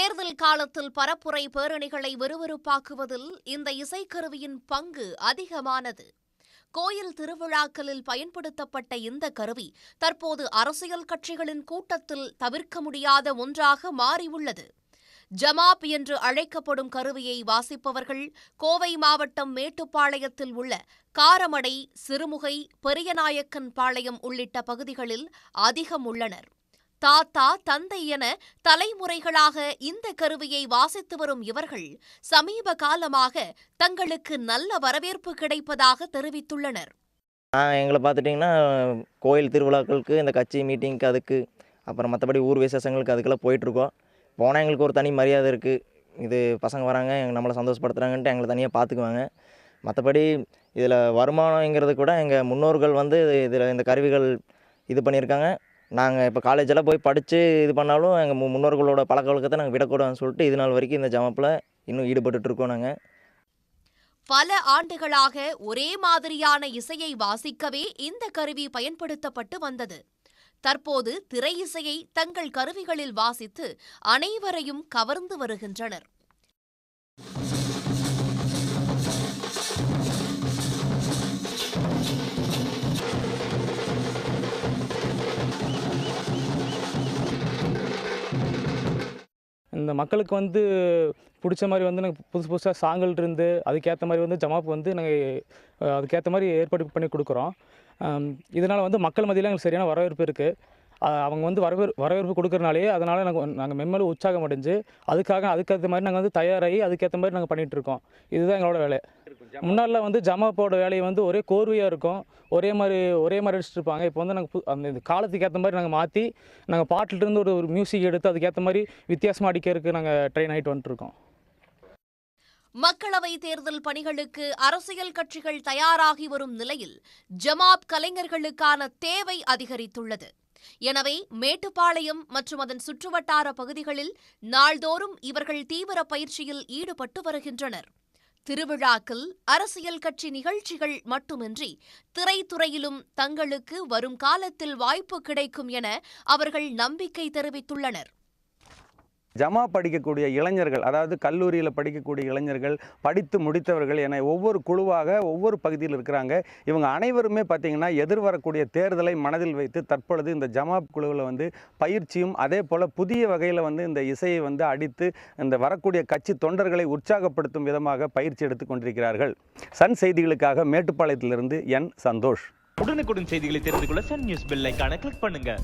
தேர்தல் காலத்தில் பரப்புரை பேரணிகளை விறுவிறுப்பாக்குவதில் இந்த இசைக்கருவியின் பங்கு அதிகமானது. கோயில் திருவிழாக்களில் பயன்படுத்தப்பட்ட இந்த கருவி தற்போது அரசியல் கட்சிகளின் கூட்டத்தில் தவிர்க்க முடியாத ஒன்றாக மாறியுள்ளது. ஜமாப் என்று அழைக்கப்படும் கருவியை வாசிப்பவர்கள் கோவை மாவட்டம் மேட்டுப்பாளையத்தில் உள்ள காரமடை சிறுமுகை பெரியநாயக்கன் பாளையம் உள்ளிட்ட பகுதிகளில் அதிகம் உள்ளனர். தாத்தா தந்தை என தலைமுறைகளாக இந்த கருவியை வாசித்து வரும் இவர்கள் சமீப காலமாக தங்களுக்கு நல்ல வரவேற்பு கிடைப்பதாக தெரிவித்துள்ளனர். எங்களை பார்த்துட்டிங்கன்னா கோயில் திருவிழாக்களுக்கு இந்த கட்சி மீட்டிங்க்கு அதுக்கு அப்புறம் மற்றபடி ஊர் விசேஷங்களுக்கு அதுக்கெல்லாம் போயிட்டுருக்கோம். போனால் எங்களுக்கு ஒரு தனி மரியாதை இருக்குது இது பசங்க வராங்க எங்கள் நம்மளை சந்தோஷப்படுத்துகிறாங்கன்ட்டு எங்களை தனியாக பார்த்துக்குவாங்க. மற்றபடி இதில் வருமானங்கிறது கூட எங்கள் முன்னோர்கள் வந்து இதில் இந்த கருவிகள் இது பண்ணியிருக்காங்க. நாங்கள் இப்போ காலேஜெல்லாம் போய் படித்து இது பண்ணாலும் எங்கள் முன்னோர்களோட பழக்க வழக்கத்தை நாங்கள் விடக்கூடாதுன்னு சொல்லிட்டு இது நாள் வரைக்கும் இந்த ஜமப்பில் இன்னும் ஈடுபட்டுட்ருக்கோம் நாங்கள் பல ஆண்டுகளாக ஒரே மாதிரியான இசையை வாசிக்கவே இந்த கருவி பயன்படுத்தப்பட்டு வந்தது. தற்போது திரை இசையை தங்கள் கருவிகளில் வாசித்து அனைவரையும் கவர்ந்து வருகின்றனர். அந்த மக்களுக்கு வந்து பிடிச்ச மாதிரி வந்து நாங்கள் புதுசு புதுசாக சாங்கல் இருந்து அதுக்கேற்ற மாதிரி வந்து ஜமாப் வந்து நாங்கள் அதுக்கேற்ற மாதிரி ஏற்பாடு பண்ணி கொடுக்குறோம். இதனால் வந்து மக்கள் மத்தியில் எங்களுக்கு சரியான வரவேற்பு இருக்குது அவங்க வந்து வரவேற்பு வரவேற்பு கொடுக்குறனாலே அதனால் நாங்கள் நாங்கள் மென்மேலும் உற்சாகம் அடைஞ்சு அதுக்காக அதுக்கேற்ற மாதிரி நாங்கள் வந்து தயாராகி அதுக்கேற்ற மாதிரி நாங்கள் பண்ணிகிட்ருக்கோம் இதுதான் எங்களோட வேலை. முன்னாடிலாம் வந்து ஜமாப்போட வேலையை வந்து ஒரே கோர்வையாக இருக்கும். ஒரே மாதிரி ஒரே மாதிரி அடிச்சுட்டு இருப்பாங்க இப்போ வந்து நாங்கள் அந்த காலத்துக்கு ஏற்ற மாதிரி நாங்கள் மாற்றி நாங்கள் பாட்டிலிருந்து ஒரு ஒரு மியூசிக் எடுத்து அதுக்கேற்ற மாதிரி வித்தியாசமாக அடிக்கிறதுக்கு நாங்கள் ட்ரெயின் ஆகிட்டு வந்துட்டுருக்கோம். மக்களவை தேர்தல் பணிகளுக்கு அரசியல் கட்சிகள் தயாராகி வரும் நிலையில் ஜமாப் கலைஞர்களுக்கான தேவை அதிகரித்துள்ளது. எனவே மேட்டுப்பாளையம் மற்றும் அதன் சுற்றுவட்டார பகுதிகளில் நாள்தோறும் இவர்கள் தீவிர பயிற்சியில் ஈடுபட்டு வருகின்றனர். திருவிழாக்கள் அரசியல் கட்சி நிகழ்ச்சிகள் மட்டுமின்றி திரைத்துறையிலும் தங்களுக்கு வரும் காலத்தில் வாய்ப்பு கிடைக்கும் என அவர்கள் நம்பிக்கை தெரிவித்துள்ளனர். ஜமா படிக்கக்கூடிய இளைஞர்கள் அதாவது கல்லூரியில் படிக்கக்கூடிய இளைஞர்கள் படித்து முடித்தவர்கள் என ஒவ்வொரு குழுவாக ஒவ்வொரு பகுதியில் இருக்கிறாங்க. இவங்க அனைவருமே பார்த்திங்கன்னா எதிர்வரக்கூடிய தேர்தலை மனதில் வைத்து தற்பொழுது இந்த ஜமா குழுவில் வந்து பயிற்சியும் அதே போல் புதிய வகையில் வந்து இந்த இசையை வந்து அடித்து இந்த வரக்கூடிய கட்சி தொண்டர்களை உற்சாகப்படுத்தும் விதமாக பயிற்சி எடுத்துக் கொண்டிருக்கிறார்கள். சன் செய்திகளுக்காக மேட்டுப்பாளையத்திலிருந்து என் சந்தோஷ். உடனுக்குடன் செய்திகளை தெரிந்து கொள்ள சன் நியூஸ் பெல் கிளிக் பண்ணுங்கள்